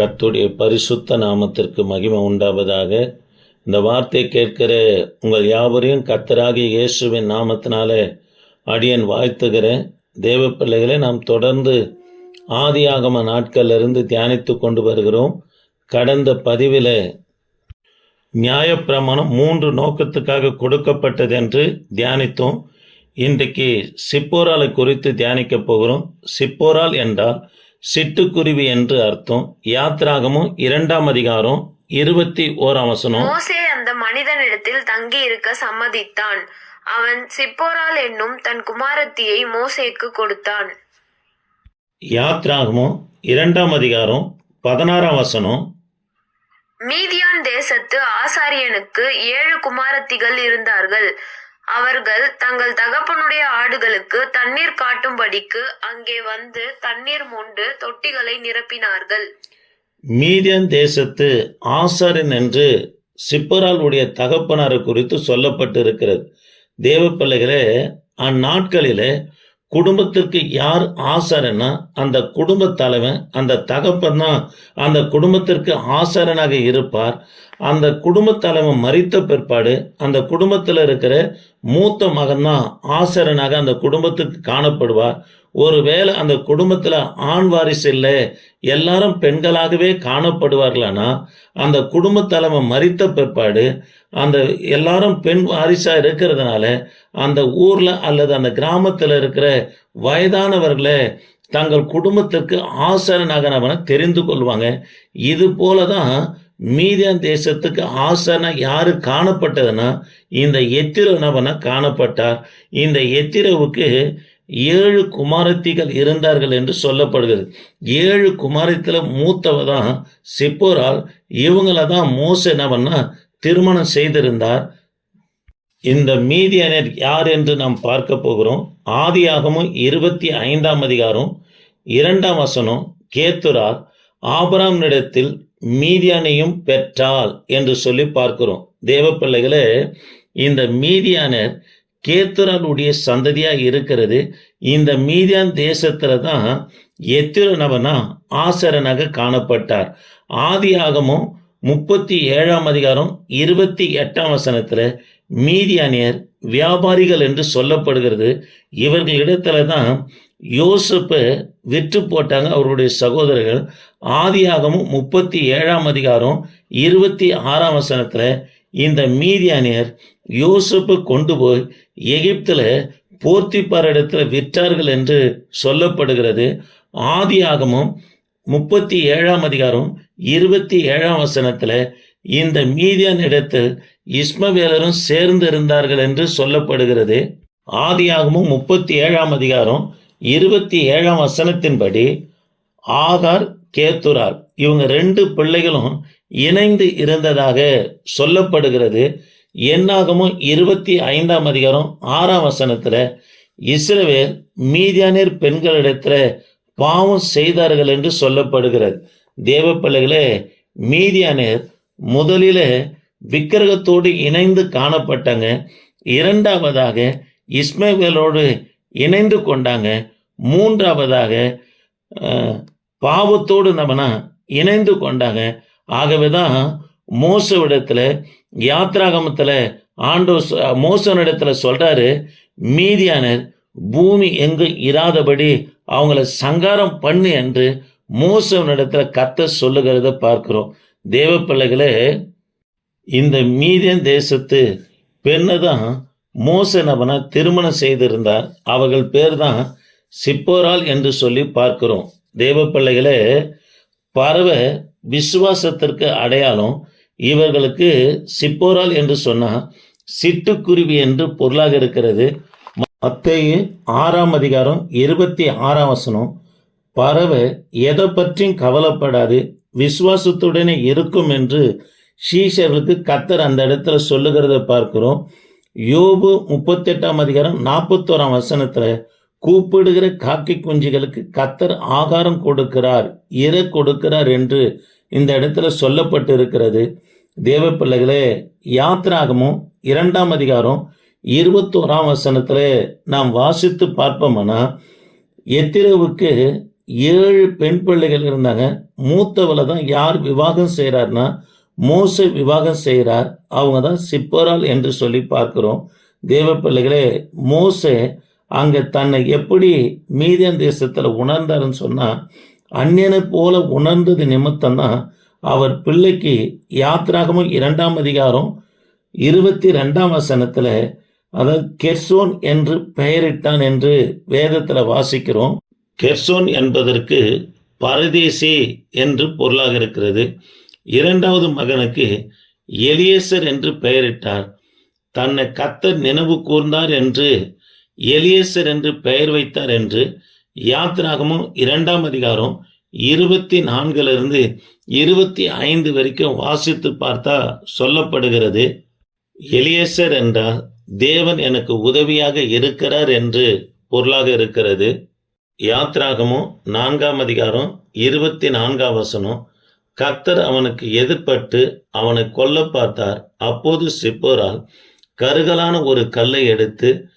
கத்துடைய பரிசுத்த நாமத்திற்கு மகிமை உண்டாவதாக. இந்த வார்த்தை கேட்கிற உங்கள் யாவரையும் கத்தராகி இயேசுவின் நாமத்தினாலே அடியன் வாழ்த்துகிறேன். தேவ பிள்ளைகளை நாம் தொடர்ந்து ஆதியாகம நாட்களிலிருந்து தியானித்து கொண்டு வருகிறோம். கடந்த பதிவில் நியாயப்பிரமாணம் மூன்று நோக்கத்துக்காக கொடுக்கப்பட்டது என்று தியானித்தோம். இன்றைக்கு சிப்போராலை குறித்து தியானிக்க போகிறோம். சிப்போரால் என்றால் சிட்டுக்குருவி என்று அர்த்தம். யாத்ராகமும் இரண்டாம் அதிகாரம் இருபத்தி ஓராம் வசனம். மோசே அந்த மனிதனிடத்தில் தங்கி இருக்க சம்மதித்தான். அவன் சிப்போரால் என்னும் தன் குமாரத்தியை மோசேக்கு கொடுத்தான். யாத்ராகமும் இரண்டாம் அதிகாரம் பதினாறாம் வசனம். மீதியான் தேசத்து ஆசாரியனுக்கு ஏழு குமாரத்திகள் இருந்தார்கள். அவர்கள் தங்கள் தகப்பனுடைய ஆடுகளுக்கு தண்ணீர் காட்டும்படிக்கு அங்கே வந்து தண்ணீர் மொண்டு தொட்டிகளை நிரப்பினார்கள். மீதியன் தேசத்து ஆசாரின் என்று சிப்பராளுடைய தகப்பனாரை குறித்து சொல்லப்பட்டிருக்கிறது. தேவ பிள்ளைகளே அந்நாட்களிலே குடும்பத்திற்கு யார் ஆசாரனா அந்த குடும்ப தலைவன் அந்த தகப்பன் தான் அந்த குடும்பத்திற்கு ஆசாரனாக இருப்பார். அந்த குடும்ப தலைவன் மறித்த பிற்பாடு அந்த குடும்பத்தில் இருக்கிற மூத்த மகன் தான் ஆசாரனாக அந்த குடும்பத்துக்கு காணப்படுவார். ஒருவேளை அந்த குடும்பத்தில் ஆண் வாரிசு இல்லை எல்லாரும் பெண்களாகவே காணப்படுவார்களானா? அந்த குடும்ப தலைமை மறித்த பிற்பாடு அந்த எல்லாரும் பெண் வாரிசாக இருக்கிறதுனால அந்த ஊரில் அல்லது அந்த கிராமத்தில் இருக்கிற வயதானவர்களை தங்கள் குடும்பத்திற்கு ஆசரனாக அவனை தெரிந்து கொள்வாங்க. இது போல தான் மீதியான் தேசத்துக்கு ஆசன யாரு காணப்பட்டதுன்னா இந்த எத்திரவனவன காணப்பட்டார். இந்த எத்திரவுக்கு ஏழு குமாரத்திகள் இருந்தார்கள் என்று சொல்லப்படுகிறது. ஏழு குமாரத்தில் மூத்தவ தான் சிப்போரால் இவங்கள தான் மோச என்னவன்னா திருமணம் செய்திருந்தார். இந்த மீதியனர் யார் என்று நாம் பார்க்க போகிறோம். ஆதியாகமும் இருபத்தி ஐந்தாம் அதிகாரம் இரண்டாம் வசனம் கேத்துரார் ஆபராமிடத்தில் மீதியானையும் பெற்றாள் என்று சொல்லி பார்க்கிறோம். தேவ பிள்ளைகளே இந்த மீதியானர் கேத்துரனுடைய சந்ததியா இருக்கிறது. இந்த மீதியான் தேசத்துல தான் எத்திரனவனா ஆசரனாக காணப்பட்டார். ஆதியாகமும் முப்பத்தி ஏழாம் அதிகாரம் இருபத்தி எட்டாம் வசனத்துல மீதியானியர் வியாபாரிகள் என்று சொல்லப்படுகிறது. இவர்களிடத்துல தான் யோசப்பை விற்று போட்டாங்க அவருடைய சகோதரர்கள். ஆதியாகமும் முப்பத்தி ஏழாம் அதிகாரம் இருபத்தி ஆறாம் வசனத்தில் இந்த மீதியானியர் யோசப்பை கொண்டு போய் எகிப்தில் போர்த்திப்பார் இடத்துல விற்றார்கள் என்று சொல்லப்படுகிறது. ஆதியாகமும் முப்பத்தி ஏழாம் அதிகாரம் இருபத்தி ஏழாம் வசனத்தில் இந்த மீதியான் இடத்தில் இஸ்மவேலரும் சேர்ந்து இருந்தார்கள் என்று சொல்லப்படுகிறது. ஆதியாகமும் முப்பத்தி ஏழாம் அதிகாரம் இருபத்தி ஏழாம் வசனத்தின்படி ஆகார் கேத்துரார் இவங்க ரெண்டு பிள்ளைகளும் இணைந்து இருந்ததாக சொல்லப்படுகிறது. என்னாகமும் இருபத்தி ஐந்தாம் அதிகாரம் ஆறாம் வசனத்துல இஸ்ரவேல் மீதியானியர் பெண்களிடத்துல பாவம் செய்தார்கள் என்று சொல்லப்படுகிறது. தேவ பிள்ளைகளே மீதியானியர் முதலில் விக்கிரகத்தோடு இணைந்து காணப்பட்டாங்க. இரண்டாவதாக இஸ்மேவேலோடு இணைந்து கொண்டாங்க. மூன்றாவதாக பாவத்தோடு நம்மனா இணைந்து கொண்டாங்க ஆகவே தான் மோசவிடத்தில் யாத்ராகமத்தில் ஆண்டோ மோசனிடத்துல சொல்கிறாரு மீதியானர் பூமி எங்கு இராதபடி அவங்கள சங்காரம் பண்ணு என்று மோசவனிடத்துல கத்த சொல்லுகிறத பார்க்கிறோம். தேவ பிள்ளைகளே இந்த மீதியன் தேசத்து பெண்ணை தான் மோசனவனை திருமணம் செய்திருந்தார். அவர்கள் பேர் தான் சிப்போரால் என்று சொல்லி பார்க்கிறோம். தேவ பிள்ளைகளே பறவை விசுவாசத்திற்கு அடையாளம் இவர்களுக்கு சிப்போரால் என்று சொன்னால் சிட்டுக்குருவி என்று பொருளாக இருக்கிறது. மத்தையு ஆறாம் அதிகாரம் இருபத்தி ஆறாம் வசனம் பறவை எதை பற்றியும் கவலைப்படாது விசுவாசத்துடனே இருக்கும் என்று ஷீஷர்களுக்கு கத்தர் அந்த இடத்துல சொல்லுகிறத பார்க்கிறோம். யோபு முப்பத்தெட்டாம் அதிகாரம் நாற்பத்தோராம் வசனத்துல கூப்பிடுகிற காக்கை குஞ்சுகளுக்கு கத்தர் ஆகாரம் கொடுக்கிறார் இர கொடுக்கிறார் என்று இந்த இடத்துல சொல்லப்பட்டு இருக்கிறது தேவ பிள்ளைகளே யாத்ராகமும் இரண்டாம் அதிகாரம் இருபத்தோராம் வசனத்தில் நாம் வாசித்து பார்ப்போம்னா எத்திரவுக்கு ஏழு பெண் பிள்ளைகள் இருந்தாங்க. மூத்தவளை தான் யார் விவாகம் செய்கிறார்னா மோச விவாகம் செய்கிறார். அவங்க தான் சிப்போரால் என்று சொல்லி பார்க்குறோம். தேவ பிள்ளைகளே மோசை அங்கே தன்னை எப்படி மீதியன் தேசத்தில் உணர்ந்தாருன்னு சொன்னால் அந்நியனை போல உணர்ந்தது நிமித்தம் தான் அவர் பிள்ளைக்கு யாத்ராகமும் இரண்டாம் அதிகாரம் இருபத்தி ரெண்டாம் வசனத்தில் அதாவது கெர்சோன் என்று பெயரிட்டான் என்று வேதத்தில் வாசிக்கிறோம். கெர்சோன் என்பதற்கு பரதேசி என்று பொருளாக இருக்கிறது. இரண்டாவது மகனுக்கு எலியேசர் என்று பெயரிட்டார். தன்னை கத்தர் நினைவு கூர்ந்தார் என்று எலியேசர் என்று பெயர் வைத்தார் என்று யாத்ராகமும் இரண்டாம் அதிகாரம் இருபத்தி நான்கிலிருந்து இருபத்தி ஐந்து வரைக்கும் வாசித்து பார்த்தா சொல்லப்படுகிறது. எலியேசர் என்றால் தேவன் எனக்கு உதவியாக இருக்கிறார் என்று பொருளாக இருக்கிறது. யாத்ராகமும் நான்காம் அதிகாரம் இருபத்தி நான்காம் வசனம் கர்த்தர் அவனுக்கு எதிர்பட்டு அவனை கொல்ல பார்த்தார். அப்போது சிப்போரால் கருகலான ஒரு கல்லை எடுத்து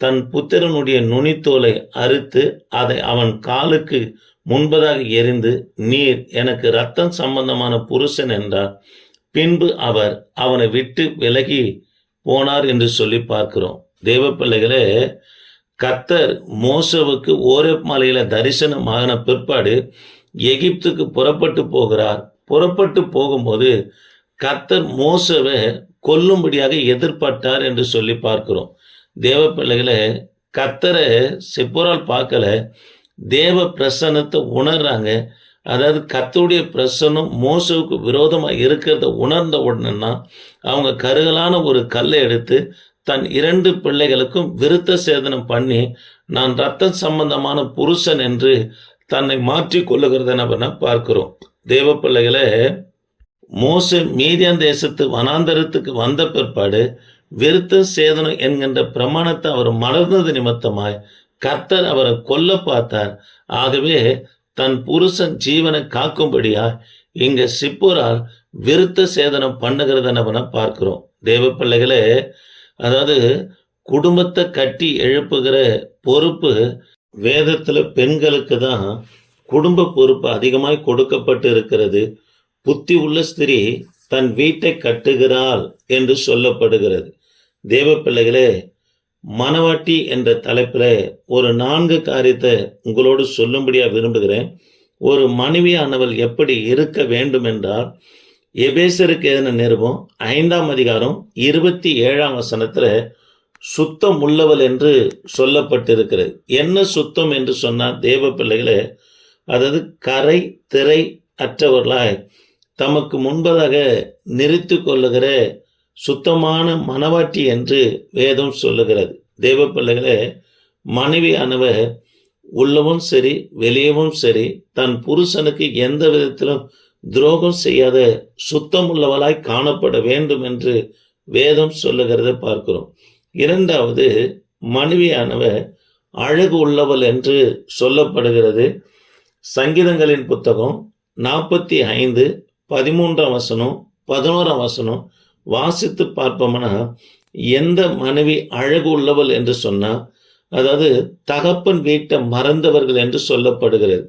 தன் புத்திரனுடைய நுனித்தோலை அறுத்து அதை அவன் காலுக்கு முன்பதாக எரிந்து நீர் எனக்கு ரத்தம் சம்பந்தமான புருஷன் என்றார். பின்பு அவர் அவனை விட்டு விலகி போனார் என்று சொல்லி பார்க்கிறோம். தேவ பிள்ளைகளே கத்தர் மோசவுக்கு ஓரே மலையில தரிசனமான பிற்பாடு எகிப்துக்கு புறப்பட்டு போகிறார். புறப்பட்டு போகும்போது கத்தர் மோசவை கொல்லும்படியாக எதிர்பட்டார் என்று சொல்லி பார்க்கிறோம். தேவ பிள்ளைகளை கத்தரை செப்புரால் பார்க்கல. தேவ பிரசன்னத்தை உணர்றாங்க. அதாவது கர்த்தருடைய பிரசன்னம் மோசவுக்கு விரோதமாக இருக்கிறத உணர்ந்த உடனேனா அவங்க கருகலான ஒரு கல்லை எடுத்து தன் இரண்டு பிள்ளைகளுக்கும் விருத்த சேதனம் பண்ணி நான் ரத்த சம்பந்தமான புருஷன் என்று தன்னை மாற்றி கொள்ளுகிறத நம்ம பார்க்கிறோம்? தேவ பிள்ளைகளை மோச மீதியான் தேசத்து வனாந்தரத்துக்கு வந்த பிற்பாடு விருத்த சேதனம் என்கின்ற பிரமாணத்தை அவர் மலர்ந்தது நிமித்தமாய் கர்த்தர் அவரை கொல்ல பார்த்தார். ஆகவே தன் புருஷன் ஜீவனை காக்கும்படியா இங்க சிப்போரால் விருத்த சேதனம் பண்ணுகிறத நம்ம பார்க்கிறோம். தேவ பிள்ளைகளே அதாவது குடும்பத்தை கட்டி எழுப்புகிற பொறுப்பு வேதத்துல பெண்களுக்கு தான் குடும்ப பொறுப்பு அதிகமாய் கொடுக்கப்பட்டு இருக்கிறது. புத்தி உள்ள ஸ்திரீ தன் வீட்டை கட்டுகிறாள் என்று சொல்லப்படுகிறது. தேவ பிள்ளைகளே மனவாட்டி என்ற தலைப்பில் ஒரு நான்கு காரியத்தை உங்களோடு சொல்லும்படியாக விரும்புகிறேன். ஒரு மனைவியானவள் எப்படி இருக்க வேண்டும் என்றால் எபேசருக்கு எதன நிருபம் ஐந்தாம் அதிகாரம் இருபத்தி ஏழாம் வசனத்தில் சுத்தம் உள்ளவள் என்று சொல்லப்பட்டிருக்கிறது. என்ன சுத்தம் என்று சொன்னால் தேவ பிள்ளைகளே அதாவது கரை திரை அற்றவர்களாய் தமக்கு முன்பதாக நிறுத்தி கொள்ளுகிற சுத்தமான மனவாட்டி என்று வேதம் சொல்லுகிறது. தேவ பிள்ளைகளே அணுவ உள்ளவும் சரி வெளியவும் சரி தன் புருஷனுக்கு எந்த விதத்திலும் துரோகம் செய்யாத சுத்தம் உள்ளவளாய் காணப்பட வேண்டும் என்று வேதம் சொல்லுகிறத பார்க்கிறோம். இரண்டாவது மனைவியானவர் அழகு உள்ளவள் என்று சொல்லப்படுகிறது. சங்கீதங்களின் புத்தகம் நாற்பத்தி ஐந்து பதிமூன்றாம் வசனம் பதினோராம் வசனம் வாசித்து பார்ப்போம்னா எந்த மனைவி அழகு உள்ளவள் என்று சொன்னால் அதாவது தகப்பன் வீட்டை மறந்தவர்கள் என்று சொல்லப்படுகிறது.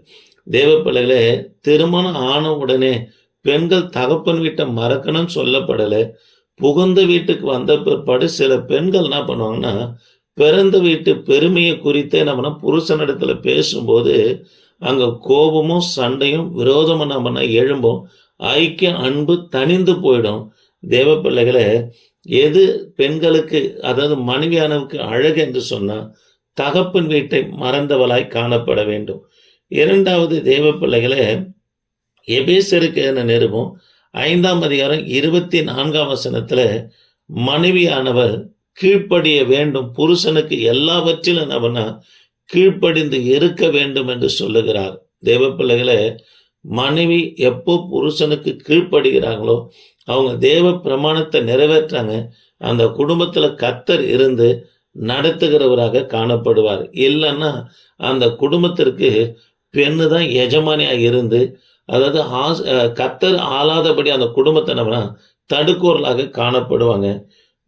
தேவப்பிள்ளைகளே திருமணம் ஆன உடனே பெண்கள் தகப்பன் வீட்டை மறக்கணும்னு சொல்லப்படலை. புகுந்த வீட்டுக்கு வந்த பிற்பாடு சில பெண்கள் என்ன பண்ணுவாங்கன்னா பிறந்த வீட்டு பெருமையை குறித்தே நம்ம புருஷனிடத்தில் பேசும்போது அங்கே கோபமும் சண்டையும் விரோதமும் நம்ம எழும்போம். ஐக்கிய அன்பு தணிந்து போயிடும். தேவ பிள்ளைகளை எது பெண்களுக்கு அதாவது மனைவியானவுக்கு அழகு என்று சொன்னா தகப்பன் வீட்டை மறந்தவளாய் காணப்பட வேண்டும். இரண்டாவது தேவ பிள்ளைகளை எபேசருக்கு என நிருபம் ஐந்தாம் அதிகாரம் இருபத்தி நான்காம் வசனத்தில் மனைவியானவர் கீழ்ப்படிய வேண்டும் புருஷனுக்கு எல்லாவற்றிலும் அவனா கீழ்ப்படிந்து இருக்க வேண்டும் என்று சொல்லுகிறார். தேவ பிள்ளைகளை மனைவி எப்போ புருஷனுக்கு கீழ்ப்படுகிறாங்களோ அவங்க தேவ பிரமாணத்தை நிறைவேற்றாங்க. அந்த குடும்பத்தில் கத்தர் இருந்து நடத்துகிறவராக காணப்படுவார். இல்லைன்னா அந்த குடும்பத்திற்கு பெண்ணு தான் எஜமானியாக இருந்து அதாவது ஆஸ் கத்தர் ஆளாதபடி அந்த குடும்பத்தை நம்ம தடுக்கோர்களாக காணப்படுவாங்க.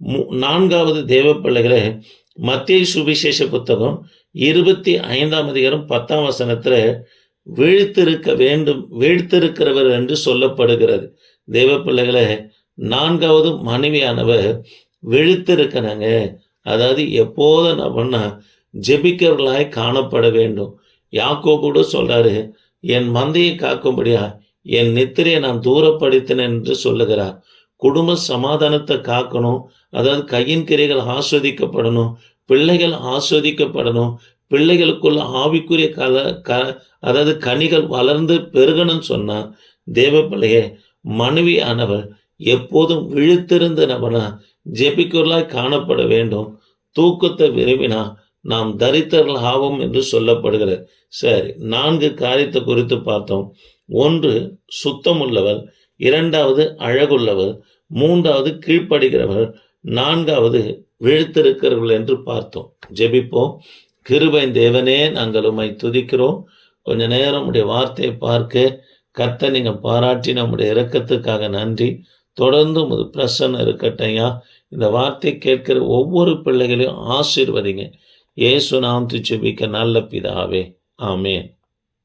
மு- நான்காவது தேவ பிள்ளைகளே மத்திய சுவிசேஷ புத்தகம் இருபத்தி ஐந்தாம் அதிகாரம் பத்தாம் வசனத்தில் வீழ்த்திருக்க வேண்டும் வீழ்த்திருக்கிறவர் என்று சொல்லப்படுகிறது. தேவ பிள்ளைகளை நான்காவது மனைவியானவர் விழித்திருக்கிறாங்க அதாவது எப்போதும் என்ன பண்ணால் ஜெபிக்கிறவர்களாய் காணப்பட வேண்டும். யாக்கோ கூட சொல்றாரு என் மந்தையை காக்கும்படியா என் நித்திரையை நான் தூரப்படுத்தினேன் என்று சொல்லுகிறார். குடும்ப சமாதானத்தை காக்கணும் அதாவது கையின் கிரைகள் ஆஸ்வதிக்கப்படணும் பிள்ளைகள் ஆஸ்வதிக்கப்படணும் பிள்ளைகளுக்குள்ள ஆவிக்குரிய கல க அதாவது கனிகள் வளர்ந்து பெருகணும்னு சொன்னால் தேவ மனைவி மனைவியானவர் எப்போதும் விழுத்திருந்த நபனா ஜெபிக்குள்ளாய் காணப்பட வேண்டும். தூக்கத்தை விரும்பினா நாம் தரித்திரர்கள் ஆவோம் என்று சொல்லப்படுகிறது. சரி நான்கு காரியத்தை குறித்து பார்த்தோம். ஒன்று சுத்தமுள்ளவர். இரண்டாவது அழகுள்ளவர். மூன்றாவது கீழ்ப்படுகிறவர். நான்காவது விழுத்திருக்கிறவள் என்று பார்த்தோம். ஜெபிப்போம். கிருபை தேவனே நாங்கள் உம்மை துதிக்கிறோம். கொஞ்ச நேரம் உடைய வார்த்தையை பார்க்க கர்த்த நீங்க பாராட்டி நம்முடைய இரக்கத்துக்காக நன்றி. தொடர்ந்து உமது பிரசன்னம் இருக்கட்டையா இந்த வார்த்தை கேட்கிற ஒவ்வொரு பிள்ளைகளையும் ஆசீர்வதிங்க. ஏசு நாம் துச்சுபிக்க நல்ல பிதாவே. ஆமேன்.